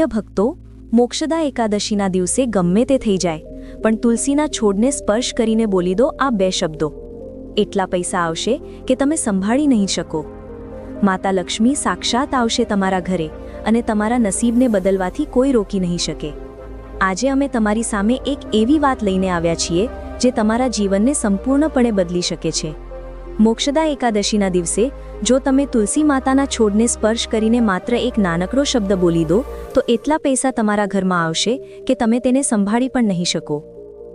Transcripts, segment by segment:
પ્રિય ભક્તો, મોક્ષદા એકાદશીના દિવસે ગમે તે થઈ જાય, પણ તુલસીના છોડને સ્પર્શ કરીને બોલી દો આ બે શબ્દો. એટલા પૈસા આવશે કે તમે સંભાળી નહીં શકો. માતા લક્ષ્મી સાક્ષાત આવશે તમારા ઘરે અને તમારા નસીબને બદલવાથી કોઈ રોકી નહીં શકે. આજે અમે તમારી સામે એક એવી વાત લઈને આવ્યા છીએ, જે તમારા જીવનને સંપૂર્ણપણે બદલી શકે છે. મોક્ષદા એકાદશીના દિવસે જો તમે તુલસી માતાના છોડને સ્પર્શ કરીને માત્ર એક નાનકડો શબ્દ બોલી દો, તો એટલા પૈસા તમારા ઘરમાં આવશે કે તમે તેને સંભાળી પણ નહીં શકો.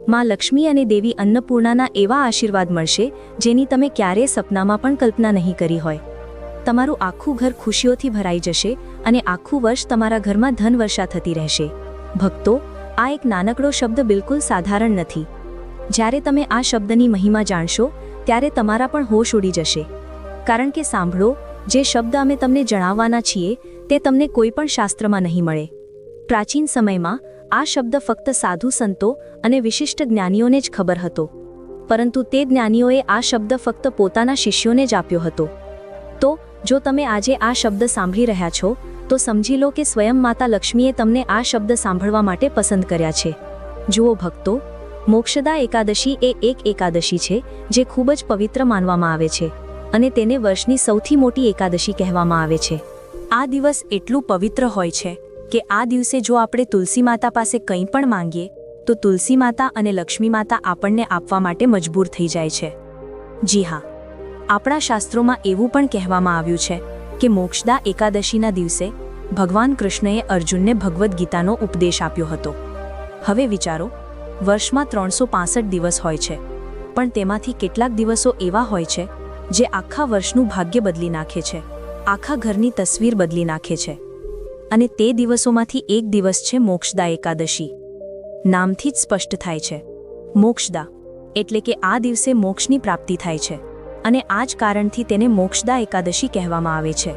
માં લક્ષ્મી અને દેવી અન્નપૂર્ણાના એવા આશીર્વાદ મળશે, જેની તમે ક્યારેય સપનામાં પણ કલ્પના નહીં કરી હોય. તમારું આખું ઘર ખુશીઓથી ભરાઈ જશે અને આખું વર્ષ તમારા ઘરમાં ધન વર્ષા થતી રહેશે. ભક્તો, આ એક નાનકડો શબ્દ બિલકુલ સાધારણ નથી. જ્યારે તમે આ શબ્દની મહિમા જાણશો, ત્યારે તમારા પણ હોશ ઉડી જશે. કારણ કે સાંભળો, જે શબ્દ અમે તમને જણાવવાના છીએ, તે તમને કોઈ પણ શાસ્ત્રમાં નહીં મળે. પ્રાચીન સમયમાં, આ શબ્દ ફક્ત સાધુ સંતો અને વિશિષ્ટ જ્ઞાનીઓને જ ખબર હતો. પરંતુ તે જ્ઞાનીઓએ આ શબ્દ ફક્ત પોતાના શિષ્યોને જ આપ્યો હતો. તો, જો તમે આજે આ શબ્દ સાંભળી રહ્યા છો, તો સમજી લો કે સ્વયં માતા લક્ષ્મીએ તમને આ શબ્દ સાંભળવા માટે પસંદ કર્યા છે. જુઓ ભક્તો, મોક્ષદા એકાદશી એ એક એકાદશી છે, જે ખૂબ જ પવિત્ર માનવામાં આવે છે. અને તેને વર્ષની સૌથી મોટી એકાદશી કહેવામાં આવે છે. આ દિવસ એટલું પવિત્ર હોય છે કે આ દિવસે જો આપણે તુલસી માતા પાસે કંઈ પણ માંગીએ, તો તુલસી માતા અને લક્ષ્મી માતા આપણને આપવા માટે મજબૂર થઈ જાય છે. જી હા, આપણા શાસ્ત્રોમાં એવું પણ કહેવામાં આવ્યું છે કે મોક્ષદા એકાદશીના દિવસે ભગવાન કૃષ્ણએ અર્જુનને ભગવદ્ ગીતાનો ઉપદેશ આપ્યો હતો. હવે વિચારો, વર્ષમાં ત્રણસો દિવસ હોય છે, પણ તેમાંથી કેટલાક દિવસો એવા હોય છે જે આખા વર્ષનું ભાગ્ય બદલી નાખે છે. આખા ઘરની તસવીર બદલી નાખે છે. અને તે દિવસોમાંથી એક દિવસ છે મોક્ષદા એકાદશી. નામથી જ સ્પષ્ટ થાય છે. મોક્ષદા એટલે કે આ દિવસે મોક્ષની પ્રાપ્તિ થાય છે. અને આ જ કારણથી તેને મોક્ષદા એકાદશી કહેવામાં આવે છે.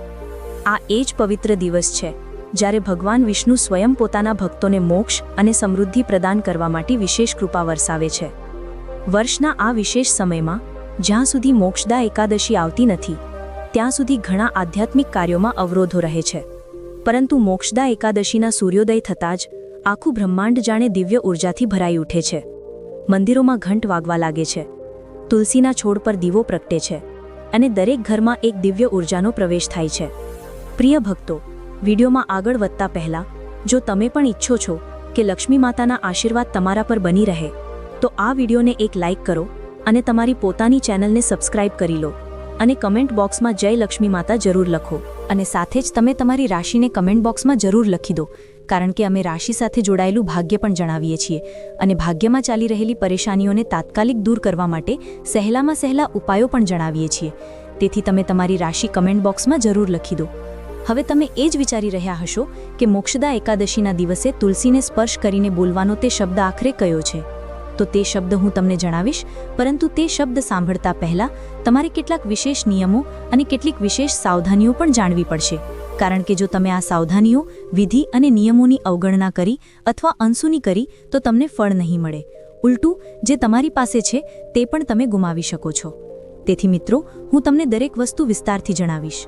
આ એ જ પવિત્ર દિવસ છે, જ્યારે ભગવાન વિષ્ણુ સ્વયં પોતાના ભક્તોને મોક્ષ અને સમૃદ્ધિ પ્રદાન કરવા માટે વિશેષ કૃપા વરસાવે છે. વર્ષના આ વિશેષ સમયમાં જ્યાં સુધી મોક્ષદા એકાદશી આવતી નથી, ત્યાં સુધી ઘણા આધ્યાત્મિક કાર્યોમાં અવરોધો રહે છે. પરંતુ મોક્ષદા એકાદશીના સૂર્યોદય થતાં જ આખું બ્રહ્માંડ જાણે દિવ્ય ઉર્જાથી ભરાઈ ઉઠે છે. મંદિરોમાં ઘંટ વાગવા લાગે છે. તુલસીના છોડ પર દીવો પ્રગટે છે અને દરેક ઘરમાં એક દિવ્ય ઉર્જાનો પ્રવેશ થાય છે. પ્રિય ભક્તો, વિડીયોમાં આગળ વધતા પહેલાં, જો તમે પણ ઈચ્છો છો કે લક્ષ્મી માતાના આશીર્વાદ તમારા પર બની રહે, તો આ વિડીયોને એક લાઇક કરો અને તમારી પોતાની ચેનલને સબસ્ક્રાઇબ કરી લો. અને કમેન્ટ બોક્સમાં જય લક્ષ્મી માતા જરૂર લખો. અને સાથે જ તમે તમારી રાશિને કમેન્ટ બોક્સમાં જરૂર લખી દો, કારણ કે અમે રાશિ સાથે જોડાયેલું ભાગ્ય પણ જણાવીએ છીએ. અને ભાગ્યમાં ચાલી રહેલી પરેશાનીઓને તાત્કાલિક દૂર કરવા માટે સહેલામાં સહેલા ઉપાયો પણ જણાવીએ છીએ. તેથી તમે તમારી રાશિ કમેન્ટ બોક્સમાં જરૂર લખી દો. હવે તમે એ જ વિચારી રહ્યા હશો કે મોક્ષદા એકાદશીના દિવસે તુલસીને સ્પર્શ કરીને બોલવાનો તે શબ્દ આખરે કયો છે? તો તે શબ્દ હું તમને જણાવીશ, પરંતુ તે શબ્દ સાંભળતા પહેલાં તમારે કેટલાક વિશેષ નિયમો અને કેટલીક વિશેષ સાવધાનીઓ પણ જાણવી પડશે. કારણ કે જો તમે આ સાવધાનીઓ, વિધિ અને નિયમોની અવગણના કરી અથવા અંશુની કરી, તો તમને ફળ નહીં મળે. ઉલટું, જે તમારી પાસે છે, તે પણ તમે ગુમાવી શકો છો. તેથી મિત્રો, હું તમને દરેક વસ્તુ વિસ્તારથી જણાવીશ.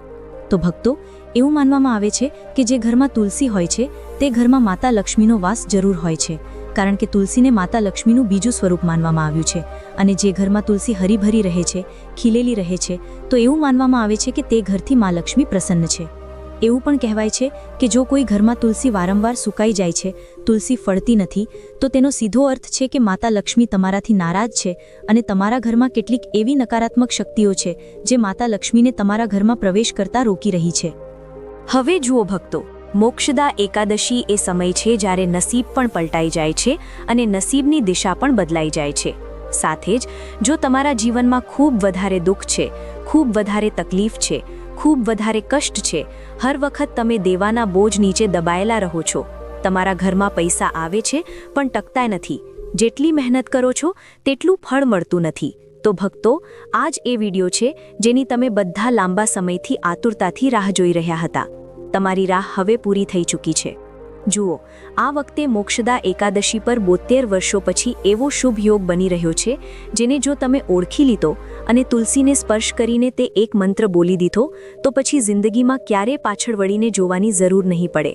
તો ભક્તો, એવું માનવામાં આવે છે કે જે ઘરમાં તુલસી હોય છે, તે ઘરમાં માતા લક્ષ્મીનો વાસ જરૂર હોય છે. કારણ કે તુલસીને માતા લક્ષ્મીનું બીજું સ્વરૂપ માનવામાં આવ્યું છે. અને જે ઘરમાં તુલસી હરીભરી રહે છે, ખીલેલી રહે છે, તો એવું માનવામાં આવે છે કે તે ઘરથી મા લક્ષ્મી પ્રસન્ન છે. એવું પણ કહેવાય છે કે જો કોઈ ઘરમાં તુલસી વારંવાર સુકાઈ જાય છે, તુલસી ફળતી નથી, તો તેનો સીધો અર્થ છે કે માતા લક્ષ્મી તમારાથી નારાજ છે અને તમારા ઘરમાં કેટલીક એવી નકારાત્મક શક્તિઓ છે, જે માતા લક્ષ્મીને તમારા ઘરમાં પ્રવેશ કરતા રોકી રહી છે. હવે જુઓ ભક્તો મોક્ષદા એકાદશી એ સમય છે જ્યારે નસીબ પણ પલટાઈ જાય છે અને નસીબની દિશા પણ બદલાઈ જાય છે. સાથે જ, જો તમારા જીવનમાં ખૂબ વધારે દુઃખ છે, ખૂબ વધારે તકલીફ છે, ખૂબ વધારે કષ્ટ છે, હર વખત તમે દેવાના બોજ નીચે દબાયેલા રહો છો. તમારા ઘરમાં પૈસા આવે છે, પણ ટકતા નથી. જેટલી મહેનત કરો છો, તેટલું ફળ મળતું નથી. તો ભક્તો આ જ એ વીડિયો છે જેની તમે બધા લાંબા સમયથી આતુરતાથી રાહ જોઈ રહ્યા હતા. તમારી રાહ હવે પૂરી થઈ ચૂકી છે. જુઓ, આ વખતે મોક્ષદા એકાદશી પર બોતેર વર્ષો પછી એવો શુભ યોગ બની રહ્યો છે, જેને જો તમે ઓળખી લીધો અને તુલસીને સ્પર્શ કરીને તે એક મંત્ર બોલી દીધો, તો પછી જિંદગીમાં ક્યારે પાછળ વળીને જોવાની જરૂર નહીં પડે.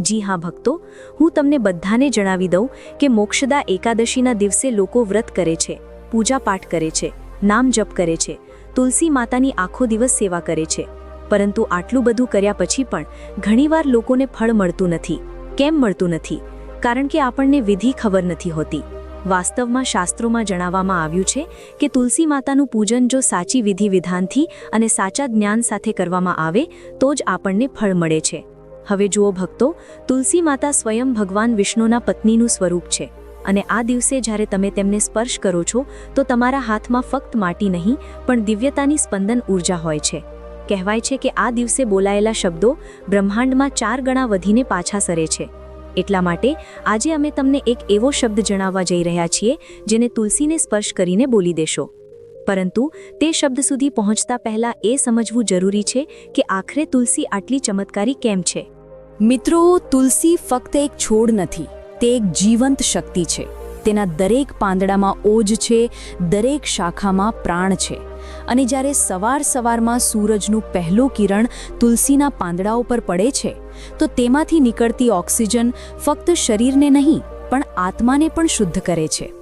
જી હા, ભક્તો, હું તમને બધાને જણાવી દઉં કે મોક્ષદા એકાદશીના દિવસે લોકો વ્રત કરે છે પૂજા પાઠ કરે છે, નામ જપ કરે છે, તુલસી માતાની આખો દિવસ સેવા કરે છે. પરંતુ આટલું બધું કર્યા પછી પણ ઘણીવાર લોકોને ફળ મળતું નથી. કેમ મળતું નથી? કારણ કે આપણને વિધિ ખબર નથી હોતી. વાસ્તવમાં શાસ્ત્રોમાં જણાવવામાં આવ્યું છે કે તુલસી માતાનું પૂજન જો સાચી વિધિ વિધાનથી અને સાચા જ્ઞાન સાથે કરવામાં આવે, તો જ આપણને ફળ મળે છે. હવે જુઓ ભક્તો, તુલસી માતા સ્વયં ભગવાન વિષ્ણુના પત્નીનું સ્વરૂપ છે. અને આ દિવસે જ્યારે તમે તેમને સ્પર્શ કરો છો, તો તમારા હાથમાં ફક્ત માટી નહીં, પણ દિવ્યતાની સ્પંદન ઊર્જા હોય છે. કહેવાય છે કે આ દિવસે બોલાયેલા શબ્દો બ્રહ્માંડમાં ચાર ગણા વધીને પાછા સરે છે. એટલા માટે આજે અમે તમને એક એવો શબ્દ જણાવવા જઈ રહ્યા છીએ, જેને તુલસીને સ્પર્શ કરીને બોલી દેશો. પરંતુ તે શબ્દ સુધી પહોંચતા પહેલા એ સમજવું જરૂરી છે કે આખરે તુલસી આટલી ચમત્કારી કેમ છે. મિત્રો, તુલસી ફક્ત એક છોડ નથી, તે એક જીવંત શક્તિ છે. તેના દરેક પાંદડામાં ઓજ છે, દરેક શાખામાં પ્રાણ છે. અને જ્યારે સવાર સવારમાં સૂરજનું પહેલું કિરણ તુલસીના પાંદડાઓ પર પડે છે, તો તેમાંથી નીકળતી ઓક્સિજન ફક્ત શરીરને નહીં, પણ આત્માને પણ શુદ્ધ કરે છે.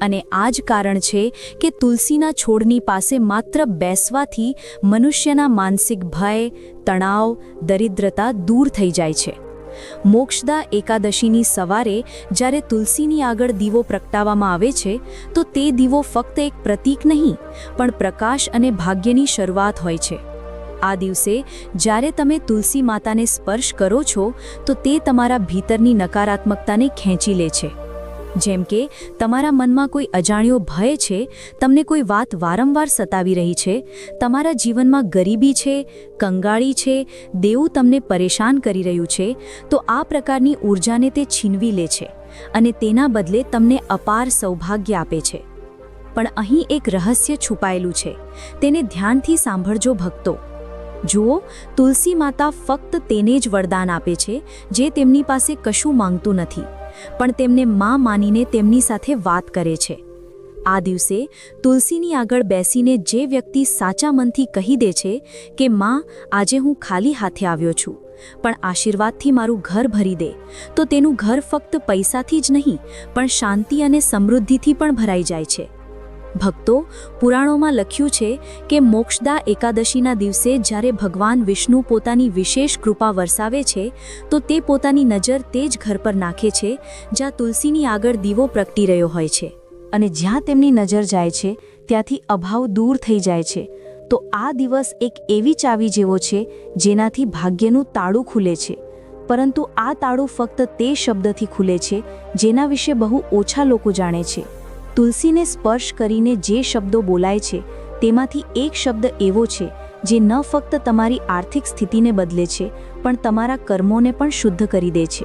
અને આ જ કારણ છે કે તુલસીના છોડની પાસે માત્ર બેસવાથી મનુષ્યના માનસિક ભય, તણાવ, દરિદ્રતા દૂર થઈ જાય છે. મોક્ષદા એકાદશીની સવારે જ્યારે તુલસીની આગળ દીવો પ્રગટાવવામાં આવે છે, તો તે દીવો ફક્ત એક પ્રતીક નહીં, પણ પ્રકાશ અને ભાગ્યની શરૂઆત હોય છે. આ દિવસે જ્યારે તમે તુલસી માતાને સ્પર્શ કરો છો, તો તે તમારા ભીતરની નકારાત્મકતાને ખેંચી લે છે. જેમ કે, તમારા મનમાં કોઈ અજાણ્યો ભય છે, તમને કોઈ વાત વારંવાર સતાવી રહી છે, તમારા જીવનમાં ગરીબી છે, કંગાળી છે, દેવું તમને પરેશાન કરી રહ્યું છે, તો આ પ્રકારની ઊર્જાને તે છીનવી લે છે અને તેના બદલે તમને અપાર સૌભાગ્ય આપે છે. પણ અહીં એક રહસ્ય છુપાયેલું છે, તેને ધ્યાનથી સાંભળજો ભક્તો. જુઓ, તુલસી માતા ફક્ત તેને જ વરદાન આપે છે, જે તેમની પાસે કશું માંગતું નથી. પણ તેમને માં માનીને તેમની સાથે વાત કરે છે. આ દિવસે તુલસીની આગળ બેસીને જે વ્યક્તિ સાચા મનથી કહી દે છે કે, માં, આજે હું ખાલી હાથે આવ્યો છું, પણ આશીર્વાદથી મારું ઘર ભરી દે, તો તેનું ઘર ફક્ત પૈસાથી જ નહીં, પણ શાંતિ અને સમૃદ્ધિથી પણ ભરાઈ જાય છે. ભક્તો પુરાણોમાં લખ્યું છે કે મોક્ષદા એકાદશીના દિવસે જ્યારે ભગવાન વિષ્ણુ પોતાની વિશેષ કૃપા વરસાવે છે, તો તે પોતાની નજર તે જ ઘર પર નાખે છે, જ્યાં તુલસીની આગળ દીવો પ્રગટી રહ્યો હોય છે. અને જ્યાં તેમની નજર જાય છે, ત્યાંથી અભાવ દૂર થઈ જાય છે. તો આ દિવસ એક એવી ચાવી જેવો છે, જેનાથી ભાગ્યનું તાળું ખુલે છે. પરંતુ આ તાળું ફક્ત તે શબ્દથી ખુલે છે, જેના વિશે બહુ ઓછા લોકો જાણે છે. તુલસીને સ્પર્શ કરીને જે શબ્દો બોલાય છે, તેમાંથી એક શબ્દ એવો છે, જે ન ફક્ત તમારી આર્થિક સ્થિતિને બદલે છે, પણ તમારા કર્મોને પણ શુદ્ધ કરી દે છે.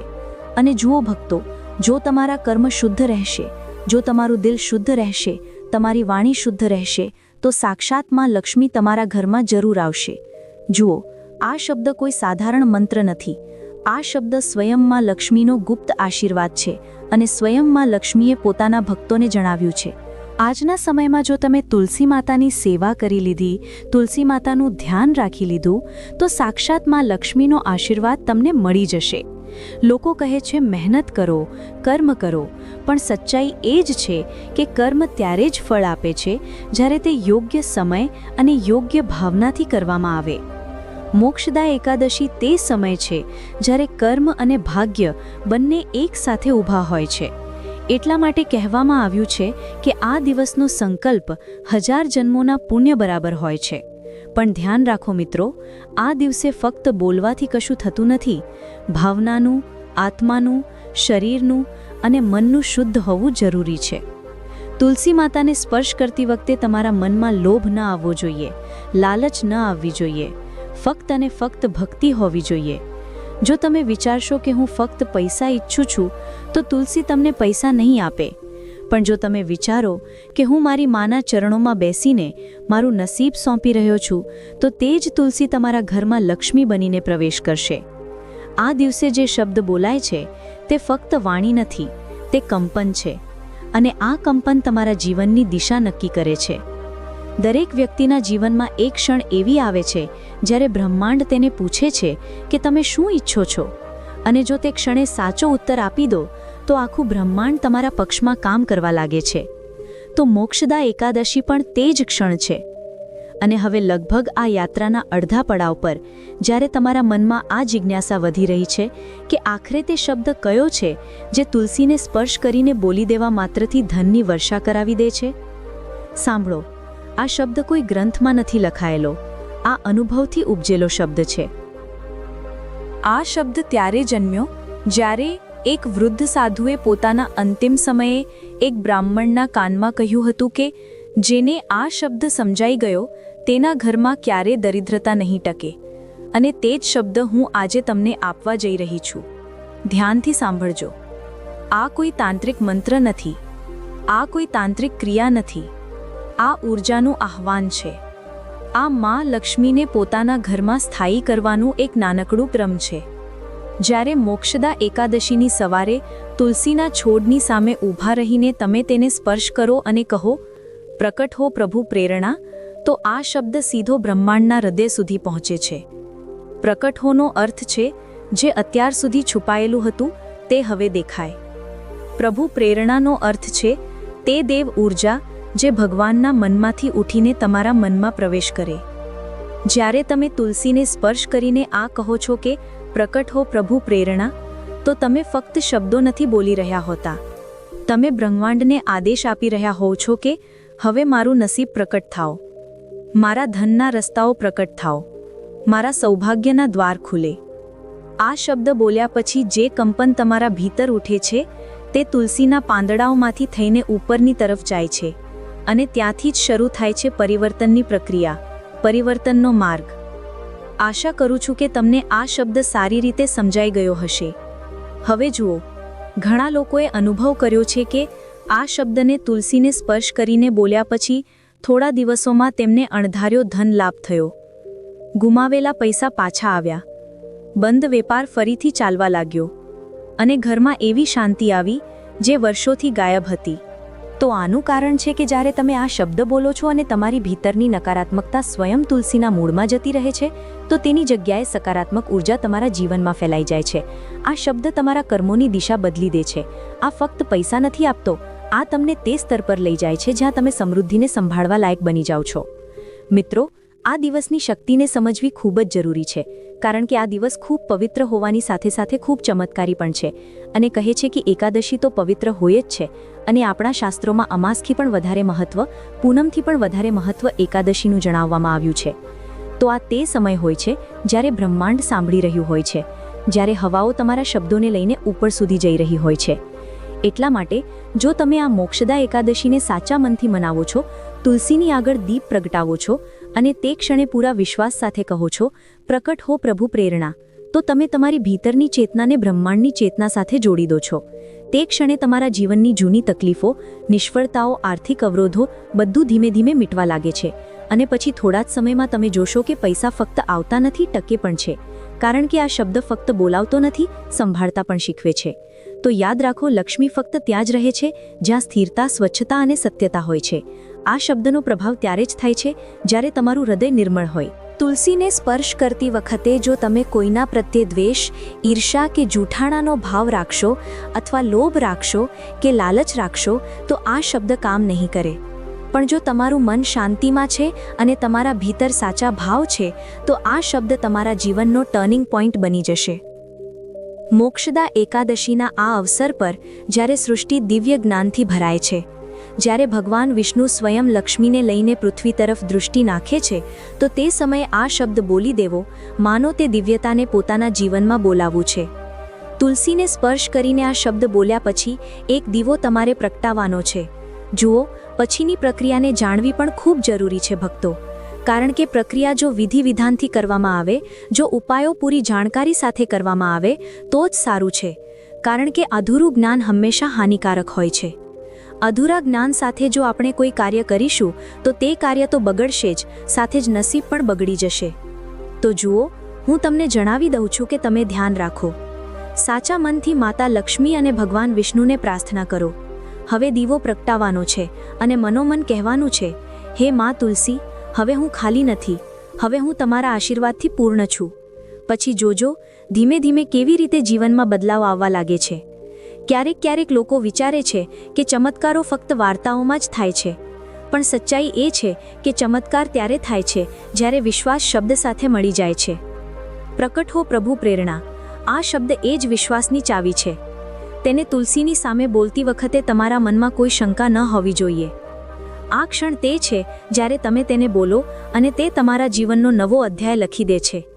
અને જુઓ ભક્તો, જો તમારા કર્મ શુદ્ધ રહેશે, જો તમારું દિલ શુદ્ધ રહેશે, તમારી વાણી શુદ્ધ રહેશે, તો સાક્ષાતમાં લક્ષ્મી તમારા ઘરમાં જરૂર આવશે. જુઓ, આ શબ્દ કોઈ સાધારણ મંત્ર નથી આ શબ્દ સ્વયંમાં લક્ષ્મીનો ગુપ્ત આશીર્વાદ છે અને સ્વયંમાં લક્ષ્મીએ પોતાના ભક્તોને જણાવ્યું છે. આજના સમયમાં જો તમે તુલસી માતાની સેવા કરી લીધી, તુલસી માતાનું ધ્યાન રાખી લીધું, તો સાક્ષાતમાં લક્ષ્મીનો આશીર્વાદ તમને મળી જશે. લોકો કહે છે, મહેનત કરો, કર્મ કરો. પણ સચ્ચાઈ એ જ છે કે કર્મ ત્યારે જ ફળ આપે છે જ્યારે તે યોગ્ય સમય અને યોગ્ય ભાવનાથી કરવામાં આવે. મોક્ષદા એકાદશી તે સમય છે જ્યારે કર્મ અને ભાગ્ય બંને એકસાથે ઊભા હોય છે. એટલા માટે કહેવામાં આવ્યું છે કે આ દિવસનો સંકલ્પ હજાર જન્મોના પુણ્ય બરાબર હોય છે. પણ ધ્યાન રાખો મિત્રો, આ દિવસે ફક્ત બોલવાથી કશું થતું નથી. ભાવનાનું, આત્માનું, શરીરનું અને મનનું શુદ્ધ હોવું જરૂરી છે. તુલસી માતાને સ્પર્શ કરતી વખતે તમારા મનમાં લોભ ન આવવો જોઈએ, લાલચ ન આવવી જોઈએ. ફક્ત અને ફક્ત ભક્તિ હોવી જોઈએ. જો તમે વિચારશો કે હું ફક્ત પૈસા ઈચ્છું છું, તો તુલસી તમને પૈસા નહીં આપે. પણ જો તમે વિચારો કે હું મારી માના ચરણોમાં બેસીને મારું નસીબ સોંપી રહ્યો છું, તો તે જ તુલસી તમારા ઘરમાં લક્ષ્મી બનીને પ્રવેશ કરશે. આ દિવસે જે શબ્દ બોલાય છે, તે ફક્ત વાણી નથી, તે કંપન છે. અને આ કંપન તમારા જીવનની દિશા નક્કી કરે છે. દરેક વ્યક્તિના જીવનમાં એક ક્ષણ એવી આવે છે, જ્યારે બ્રહ્માંડ તેને પૂછે છે કે તમે શું ઈચ્છો છો? અને જો તે ક્ષણે સાચો ઉત્તર આપી દો, તો આખું બ્રહ્માંડ તમારા પક્ષમાં કામ કરવા લાગે છે. તો મોક્ષદા એકાદશી પણ તે જ ક્ષણ છે. અને હવે લગભગ આ યાત્રાના અડધા પડાવ પર, જ્યારે તમારા મનમાં આ જિજ્ઞાસા વધી રહી છે કે આખરે તે શબ્દ કયો છે, જે તુલસીને સ્પર્શ કરીને બોલી દેવા માત્રથી ધનની વર્ષા કરાવી દે છે? સાંભળો આ શબ્દ કોઈ ગ્રંથમાં નથી લખાયેલો. આ અનુભવથી ઉપજેલો શબ્દ છે. આ શબ્દ ત્યારે જન્મ્યો જ્યારે એક વૃદ્ધ સાધુએ પોતાના અંતિમ સમયે એક બ્રાહ્મણના કાનમાં કહ્યું હતું કે, જેને આ શબ્દ સમજાઈ ગયો, તેના ઘરમાં ક્યારે દરિદ્રતા નહીં ટકે. અને તે જ શબ્દ હું આજે તમને આપવા જઈ રહી છું. ધ્યાનથી સાંભળજો. આ કોઈ તાંત્રિક મંત્ર નથી. આ કોઈ તાંત્રિક ક્રિયા નથી. આ ઊર્જાનું આહ્વાન છે. આ માં લક્ષ્મીને પોતાના ઘરમાં સ્થાયી કરવાનું એક નાનકડું ક્રમ છે. જ્યારે મોક્ષદા એકાદશીની સવારે તુલસીના છોડની સામે ઊભા રહીને તમે તેને સ્પર્શ કરો અને કહો, પ્રકટ હો પ્રભુ પ્રેરણા, તો આ શબ્દ સીધો બ્રહ્માંડના હૃદય સુધી પહોંચે છે. પ્રકટ હોનો અર્થ છે, જે અત્યાર સુધી છુપાયેલું હતું, તે હવે દેખાય. પ્રભુ પ્રેરણાનો અર્થ છે, તે દેવ ઊર્જા જે ભગવાનના મનમાંથી ઉઠીને તમારા મનમાં પ્રવેશ કરે. જ્યારે તમે તુલસીને સ્પર્શ કરીને આ કહો છો કે, પ્રકટ હો પ્રભુ પ્રેરણા, તો તમે ફક્ત શબ્દો નથી બોલી રહ્યા હોતા. તમે બ્રહ્માંડને આદેશ આપી રહ્યા હોવ છો કે, હવે મારું નસીબ પ્રકટ થાઓ. મારા ધનના રસ્તાઓ પ્રકટ થાઓ. મારા સૌભાગ્યના દ્વાર ખુલે. આ શબ્દ બોલ્યા પછી જે કંપન તમારા ભીતર ઉઠે છે, તે તુલસીના પાંદડાઓમાંથી થઈને ઉપરની તરફ જાય છે. અને ત્યાંથી જ શરૂ થાય છે પરિવર્તનની પ્રક્રિયા. પરિવર્તનનો માર્ગ. આશા કરું છું કે તમને આ શબ્દ સારી રીતે સમજાઈ ગયો હશે. હવે જુઓ. ઘણા લોકોએ અનુભવ કર્યો છે કે આ શબ્દને તુલસીને સ્પર્શ કરીને બોલ્યા પછી થોડા દિવસોમાં તેમને અણધાર્યો ધન લાભ થયો. ગુમાવેલા પૈસા પાછા આવ્યા. બંધ વેપાર ફરીથી ચાલવા લાગ્યો. અને ઘરમાં એવી શાંતિ આવી, જે વર્ષોથી ગાયબ હતી. તો આનું કારણ છે કે જ્યારે તમે આ શબ્દ બોલો છો અને તમારી ભીતરની નકારાત્મકતા સ્વયં તુલસીના મૂળમાં જતી રહે છે, તો તેની જગ્યાએ સકારાત્મક ઊર્જા તમારા જીવનમાં ફેલાઈ જાય છે. આ શબ્દ તમારા કર્મોની દિશા બદલી દે છે. આ ફક્ત પૈસા નથી આપતો, આ તમને તે સ્તર પર લઈ જાય છે જ્યાં તમે સમૃદ્ધિને સંભાળવા લાયક બની જાઓ છો. મિત્રો, આ દિવસની શક્તિને સમજવી ખૂબ જ જરૂરી છે, કારણ કે આ દિવસ ખૂબ પવિત્ર હોવાની સાથે સાથે ખૂબ ચમત્કારી પણ છે અને કહે છે કે એકાદશી તો પવિત્ર હોય જ છે અને આપણા શાસ્ત્રોમાં અમાસથી પણ વધારે મહત્વ, પૂનમથી પણ વધારે મહત્વ એકાદશીનું જણાવવામાં આવ્યું છે. તો આ તે સમય હોય છે જ્યારે બ્રહ્માંડ સાંભળી રહ્યું હોય છે, જ્યારે હવાઓ તમારા શબ્દોને લઈને ઉપર સુધી જઈ રહી હોય છે. એટલા માટે, જો તમે આ મોક્ષદા એકાદશીને સાચા મનથી મનાવો છો, તુલસીની આગળ દીપ પ્રગટાવો છો અને તે ક્ષણે પૂરા વિશ્વાસ સાથે કહો છો, પ્રકટ હો પ્રભુ પ્રેરણા, તો તમે તમારી ભીતરની ચેતનાને બ્રહ્માંડની ચેતના સાથે જોડી દો છો. તે ક્ષણે તમારા જીવનની જૂની તકલીફો, નિષ્ફળતાઓ, આર્થિક અવરોધો બધું ધીમે ધીમે મીટવા લાગે છે. અને પછી થોડા જ સમયમાં તમે જોશો કે પૈસા ફક્ત આવતા નથી, ટકે પણ છે. કારણ કે આ શબ્દ ફક્ત બોલાવતો નથી, સંભાળતા પણ શીખવે છે. તો યાદ રાખો, લક્ષ્મી ફક્ત ત્યાં જ રહે છે, જ્યાં સ્થિરતા, સ્વચ્છતા અને સત્યતા હોય છે. આ શબ્દનો પ્રભાવ ત્યારે જ થાય છે, જ્યારે તમારું હૃદય નિર્મળ હોય. તુલસીને સ્પર્શ કરતી વખતે જો તમે કોઈના પ્રત્યે દ્વેષ, ઈર્ષા કે જૂઠાણાનો ભાવ રાખશો અથવા લોભ રાખશો કે લાલચ રાખશો, તો આ શબ્દ કામ નહીં કરે. પણ જો તમારું મન શાંતિમાં છે અને તમારા ભીતર સાચા ભાવ છે, તો આ શબ્દ તમારા જીવનનો ટર્નિંગ પોઈન્ટ બની જશે. મોક્ષદા એકાદશીના આ અવસર પર જ્યારે સૃષ્ટિ દિવ્ય જ્ઞાનથી ભરાય છે. જ્યારે ભગવાન વિષ્ણુ સ્વયં લક્ષ્મીને લઈને પૃથ્વી તરફ દૃષ્ટિ નાખે છે, તો તે સમયે આ શબ્દ બોલી દેવો, માનો તે દિવ્યતાને પોતાના જીવનમાં બોલાવવું છે. તુલસીને સ્પર્શ કરીને આ શબ્દ બોલ્યા પછી એક દીવો તમારે પ્રગટાવવાનો છે. જુઓ, પછીની પ્રક્રિયાને જાણવી પણ ખૂબ જરૂરી છે ભક્તો. કારણ કે પ્રક્રિયા જો વિધિ વિધાનથી કરવામાં આવે, જો ઉપાયો પૂરી જાણકારી સાથે કરવામાં આવે, તો જ સારું છે. કારણ કે અધૂરું જ્ઞાન હંમેશા હાનિકારક હોય છે. અધૂરા જ્ઞાન સાથે જો આપણે કોઈ કાર્ય કરીશું, તો તે કાર્ય તો બગડશે જ, સાથે જ નસીબ પણ બગડી જશે. તો જુઓ, હું તમને જણાવી દઉં છું કે તમે ધ્યાન રાખો. સાચા મનથી માતા લક્ષ્મી અને ભગવાન વિષ્ણુને પ્રાર્થના કરો. હવે દીવો પ્રગટાવવાનો છે અને મનોમન કહેવાનું છે, હે મા તુલસી, હવે હું ખાલી નથી, હવે હું તમારા આશીર્વાદથી પૂર્ણ છું. પછી જોજો, ધીમે ધીમે કેવી રીતે જીવનમાં બદલાવ આવવા લાગે છે. ક્યારેક ક્યારેક લોકો વિચારે છે કે ચમત્કારો ફક્ત વાર્તાઓમાં જ થાય છે. પણ સચ્ચાઈ એ છે કે ચમત્કાર ત્યારે થાય છે જ્યારે વિશ્વાસ શબ્દ સાથે મળી જાય છે. પ્રકટ હો પ્રભુ પ્રેરણા. આ શબ્દ એ જ વિશ્વાસની ચાવી છે. તેને તુલસીની સામે બોલતી વખતે તમારા મનમાં કોઈ શંકા ન હોવી જોઈએ. આ ક્ષણ તે છે જ્યારે તમે તેને બોલો અને તે તમારા જીવનનો નવો અધ્યાય લખી દે છે.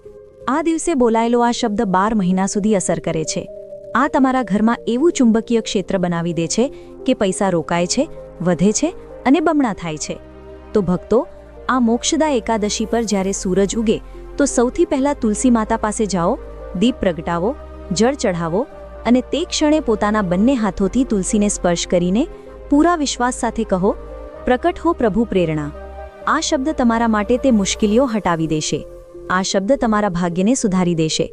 આ દિવસે બોલાયેલો આ શબ્દ બાર મહિના સુધી અસર કરે છે. આ તમારા ઘરમાં એવું ચુંબકીય ક્ષેત્ર બનાવી દે છે કે પૈસા રોકાય છે, વધે છે અને બમણા થાય છે. તો ભક્તો, આ મોક્ષદા એકાદશી પર જ્યારે સૂરજ ઉગે, તો સૌથી પહેલા તુલસી માતા પાસે જાઓ, દીપ પ્રગટાવો, જળ ચઢાવો અને તે ક્ષણે પોતાના બંને હાથોથી તુલસીને સ્પર્શ કરીને પૂરા વિશ્વાસ સાથે કહો, પ્રકટ હો પ્રભુ પ્રેરણા. આ શબ્દ તમારા માટે તે મુશ્કેલીઓ હટાવી દેશે. આ શબ્દ તમારા ભાગ્યને સુધારી દેશે.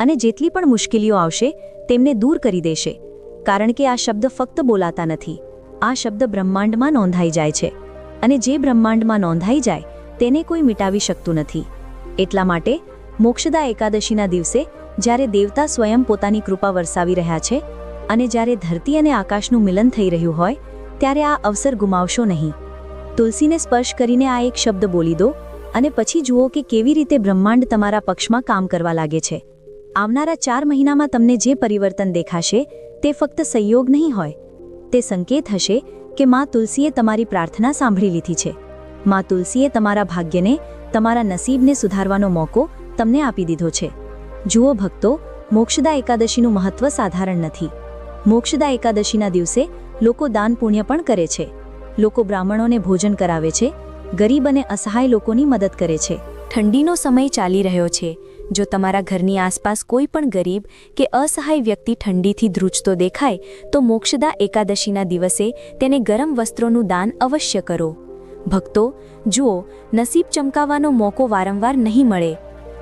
અને જેટલી પણ મુશ્કેલીઓ આવશે, તેમને દૂર કરી દેશે. કારણ કે આ શબ્દ ફક્ત બોલાતા નથી. આ શબ્દ બ્રહ્માંડમાં નોંધાઈ જાય છે. અને જે બ્રહ્માંડમાં નોંધાઈ જાય, તેને કોઈ મિટાવી શકતું નથી. એટલા માટે, મોક્ષદા એકાદશીના દિવસે, જ્યારે દેવતા સ્વયં પોતાની કૃપા વરસાવી રહ્યા છે, અને જ્યારે ધરતી અને આકાશનું મિલન થઈ રહ્યું હોય, ત્યારે આ અવસર ગુમાવશો નહીં. તુલસીને સ્પર્શ કરીને આ એક શબ્દ બોલી દો, અને પછી જુઓ કે કેવી રીતે બ્રહ્માંડ તમારા પક્ષમાં કામ કરવા લાગે છે. આવનારા ચાર મહિનામાં તમને જે પરિવર્તન દેખાશે, તે ફક્ત સંયોગ નહીં હોય. તે સંકેત હશે કે માં તુલસીએ તમારી પ્રાર્થના સાંભળી લીધી છે. માં તુલસીએ તમારા ભાગ્યને, તમારા નસીબને સુધારવાનો મોકો તમને આપી દીધો છે. જુઓ ભક્તો, મોક્ષદા એકાદશીનું મહત્વ સાધારણ નથી. મોક્ષદા એકાદશીના દિવસે લોકો દાન પુણ્ય પણ કરે છે. લોકો બ્રાહ્મણોને ભોજન કરાવે છે. ગરીબ અને અસહાય લોકોની મદદ કરે છે. ઠંડીનો સમય ચાલી રહ્યો છે. જો તમારા ઘરની આસપાસ કોઈ પણ ગરીબ કે અસહાય વ્યક્તિ ઠંડીથી ધ્રુજતો દેખાય, તો મોક્ષદા એકાદશીના દિવસે તેને ગરમ વસ્ત્રોનું દાન અવશ્ય કરો. ભક્તો, જુઓ, નસીબ ચમકાવવાનો મોકો વારંવાર નહીં મળે.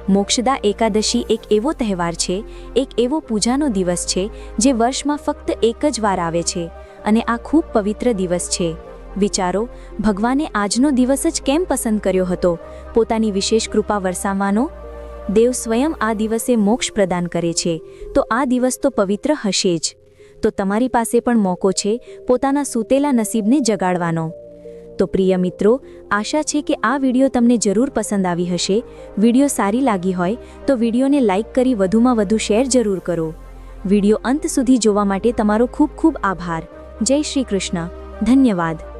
મોક્ષદા એકાદશી એક એવો તહેવાર છે, એક એવો પૂજાનો દિવસ છે, જે વર્ષમાં ફક્ત એક જ વાર આવે છે અને આ ખૂબ પવિત્ર દિવસ છે. વિચારો, ભગવાને આજનો દિવસ જ કેમ પસંદ કર્યો હતો? પોતાની વિશેષ કૃપા વરસાવવાનો દેવ સ્વયં આ દિવસે મોક્ષ પ્રદાન કરે છે. તો આ દિવસ તો પવિત્ર હશે જ. તો તમારી પાસે પણ મોકો છે પોતાના સૂતેલા નસીબને જગાડવાનો. તો પ્રિય મિત્રો, આશા છે કે આ વીડિયો તમને જરૂર પસંદ આવી હશે. વીડિયો સારી લાગી હોય તો વિડીયોને લાઇક કરી વધુમાં વધુ શેર જરૂર કરો. વીડિયો અંત સુધી જોવા માટે તમારો ખૂબ ખૂબ આભાર. જય શ્રી કૃષ્ણ. ધન્યવાદ.